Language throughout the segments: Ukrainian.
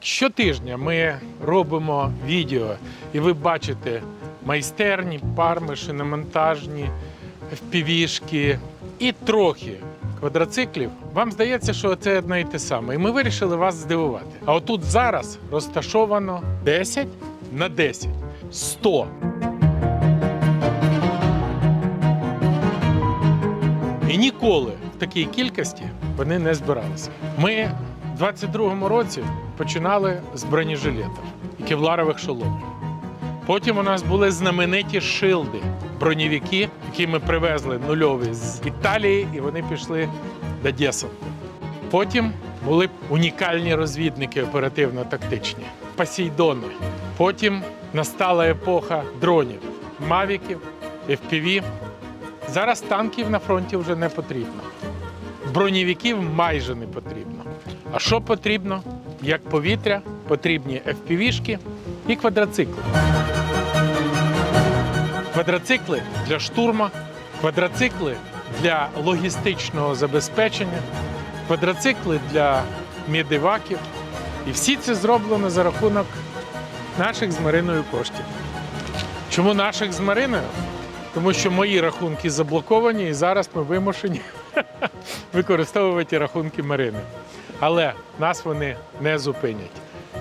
Щотижня ми робимо відео, і ви бачите майстерні, парми, шиномонтажні, впівішки і трохи квадроциклів. Вам здається, що це одне і те саме. І ми вирішили вас здивувати. А отут зараз розташовано 10 на 10. 100. І ніколи в такій кількості вони не збиралися. Ми в 22-му році починали з бронежилетів і кевларових шоломів. Потім у нас були знамениті шилди, бронєвики, які ми привезли нульові з Італії, і вони пішли до десанту. Потім були унікальні розвідники оперативно-тактичні, посейдони. Потім настала епоха дронів, мавіків, FPV. Зараз танків на фронті вже не потрібно. Бронєвиків майже не потрібно. А що потрібно? Як повітря, потрібні FPV-шки і квадроцикли. Квадроцикли для штурма, квадроцикли для логістичного забезпечення, квадроцикли для медиваків. І всі це зроблено за рахунок наших з Мариною коштів. Чому наших з Мариною? Тому що мої рахунки заблоковані, і зараз ми вимушені використовувати рахунки Марини. Але нас вони не зупинять.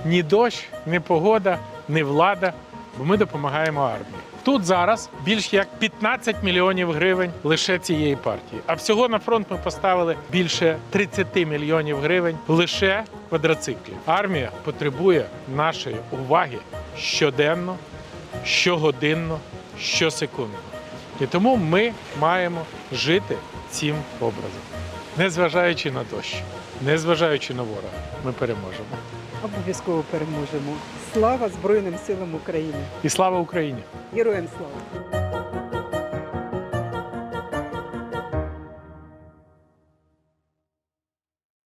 Ні дощ, ні погода, ні влада, бо ми допомагаємо армії. Тут зараз більш як 15 мільйонів гривень лише цієї партії. А всього на фронт ми поставили більше 30 мільйонів гривень лише квадроциклів. Армія потребує нашої уваги щоденно, щогодинно, щосекундно. І тому ми маємо жити цим образом. Незважаючи на дощ, незважаючи на ворога, ми переможемо. Обов'язково переможемо. Слава Збройним силам України! І слава Україні! Героям слава!